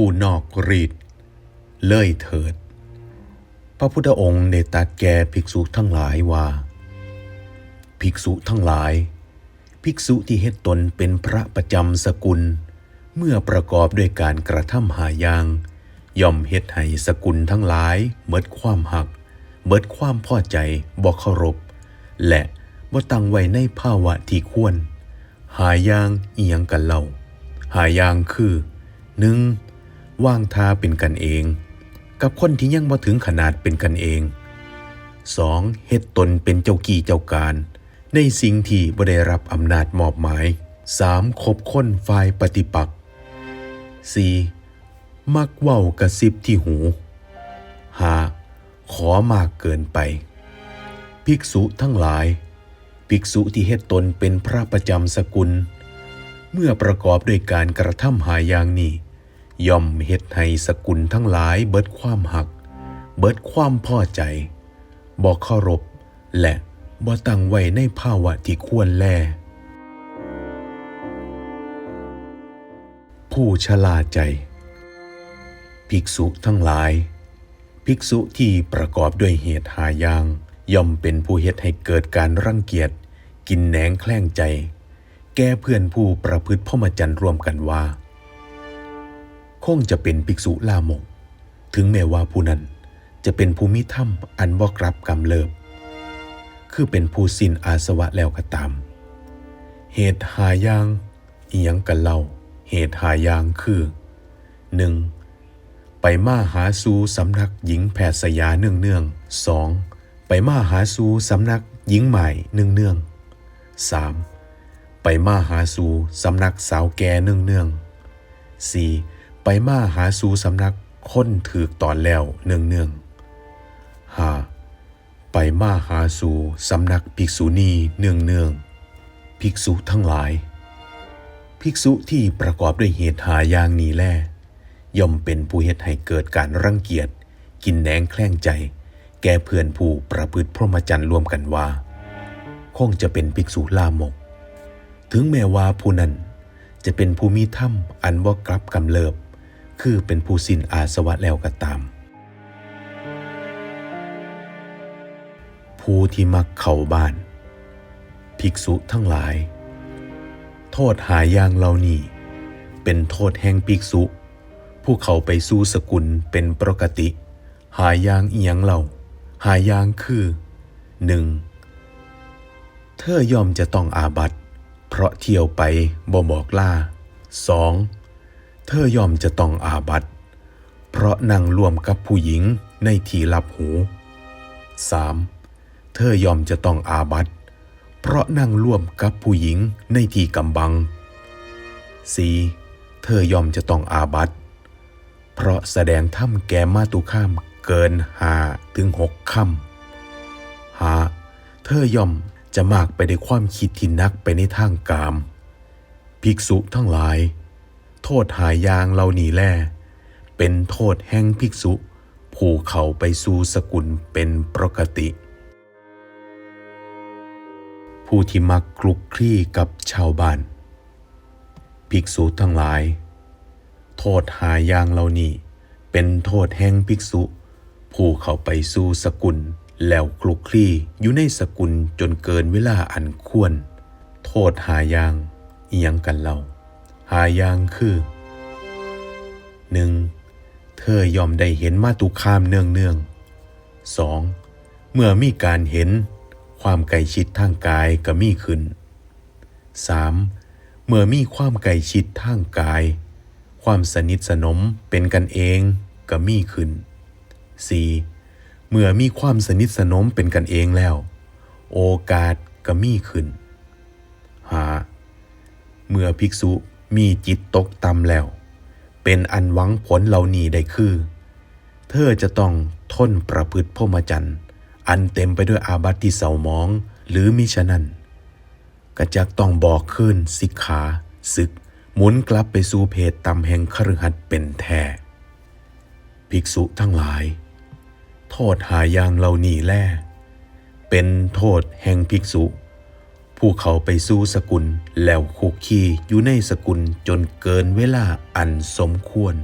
ผู้นอกรีดเลื่อยเถิด พระพุทธองค์ได้ตัดแก่ภิกษุทั้งหลายว่า ภิกษุทั้งหลาย ภิกษุที่เฮ็ดตนเป็นพระประจำสกุล เมื่อประกอบด้วยการกระทำหายาง ย่อมเฮ็ดให้สกุลทั้งหลายเบิดความหักเบิดความพอใจบ่เคารพ และบ่ตั้งไว้ในภาวะที่ควร หายางเอียงกันเล่า หายางคือ 1. ว่างทาเป็นกันเอง กับคนที่ยังบ่ถึงขนาดเป็นกันเอง 2. เฮ็ดตนเป็นเจ้ากี้เจ้าการ ในสิ่งที่บ่ได้รับอำนาจมอบหมาย 3. คบคนฝ่ายปฏิปักษ์ 4. มักเว้ากระซิบที่หู 5. ขอมากเกินไป ภิกษุทั้งหลาย ภิกษุที่เฮ็ดตนเป็นพระประจำสกุล เมื่อประกอบด้วยการกระทำหายอย่างนี้ ย่อมเฮ็ดให้สกุลทั้งหลายเบิดความหัก เบิดความพอใจบ่เคารพและบ่ตั้งไว้ในภาวะที่ควรแล ผู้ชลาใจ ภิกษุทั้งหลาย ภิกษุที่ประกอบด้วยเหตุหายาง ย่อมเป็นผู้เฮ็ดให้เกิดการรังเกียจ กินแหนงแคล้งใจ แก้เพื่อนผู้ประพฤติพรหมจรรย์ร่วมกันว่า คงจะเป็นภิกษุลามก ถึงแม้ว่าผู้นั้นจะเป็นภูมิธรรมอันบ่กรับกำเริบ คือเป็นผู้สิ้นอาสวะแล้วก็ตาม เหตุหายางอียังกันเล่า เหตุหายางคือหนึ่งไปมาหาสู่สำนักหญิงแพทย์สยาเนื่องเนื่องสองไปมาหาสู่สำนักหญิงใหม่เนื่องเนื่องสามไปมาหาสู่สำนักสาวแก่เนื่องเนื่องสี่ ไปมาหาสู่สำนักคนถือกตอนแล้วเนืองเนืองหาไปมาหาสู่สำนักภิกษุณีเนืองเนืองภิกษุทั้งหลาย ภิกษุที่ประกอบด้วยเหตุหาอย่างนี้แลย่อมเป็นผู้เฮ็ดให้เกิดการรังเกียจ กินแหนงแคล้งใจ แก่เพื่อนผู้ประพฤติพรหมจรรย์ร่วมกันว่า คงจะเป็นภิกษุลามก ถึงแม้ว่าผู้นั้นจะเป็นผู้มีถ้ำอันบ่กลับกำเริบ คือเป็นผู้สิ้นอาสวะแล้วก็ตาม ผู้ที่มักเข้าบ้าน ภิกษุทั้งหลาย โทษหายางเหล่านี้ เป็นโทษแห่งภิกษุ ผู้เขาไปสู่สกุลเป็นปกติ หายางเอียงเหล่า หายางคือหนึ่งเธอยอมจะต้องอาบัตเพราะเที่ยวไปบ่บอกล่าสอง เธอยอมจะต้องอาบัตเพราะนั่งร่วมกับผู้หญิงในที่ลับหูสามเธอยอมจะต้องอาบัตเพราะนั่งร่วมกับผู้หญิงในที่กำบัง 4. เธอยอมจะต้องอาบัตเพราะแสดงถ้ำแก่มาตุข้ามเกินหาถึงหกคำหาเธอยอมจะมากไปในความคิดที่นักไปในทางกาม ภิกษุทั้งหลาย โทษหายางเหล่านี้แล เป็นโทษแห่งภิกษุ ผู้เขาไปสู่สกุลเป็นปกติ ผู้ที่มักคลุกคลี่กับชาวบ้าน ภิกษุทั้งหลาย โทษหายางเหล่านี้ เป็นโทษแห่งภิกษุ ผู้เขาไปสู่สกุลแล้วคลุกคลี่อยู่ในสกุลจนเกินเวลาอันควร โทษหายางเอียงกันเล่า หายางคือหนึ่งเธอยอมได้เห็นมาตุคามเนืองเนืองสองเมื่อมีการเห็น ความไกลชิดทางกายก็มีขึ้น 3. เมื่อมีความไกลชิดทางกาย ความสนิทสนมเป็นกันเองก็มีขึ้น 4. เมื่อมีความสนิทสนมเป็นกันเองแล้ว โอกาสก็มีขึ้น 5. เมื่อภิกษุ มีจิตตกต่ำแล้ว เป็นอันหวังผลเหล่านี้ได้คือ เธอจะต้องทนประพฤติพรหมจรรย์อันเต็มไปด้วยอาบัติที่เศร้าหมองหรือมิฉะนั้นก็จักต้องบอกขึ้นสิกขาศึก หมุนกลับไปสู่เพศต่ำแห่งคฤหัสถ์เป็นแท้ภิกษุทั้งหลาย โทษหายางเหล่านี้แล่เป็นโทษแห่งภิกษุ ผู้เขาไปสู่สกุลแล้วคุกคีอยู่ในสกุลจนเกินเวลาอันสมควร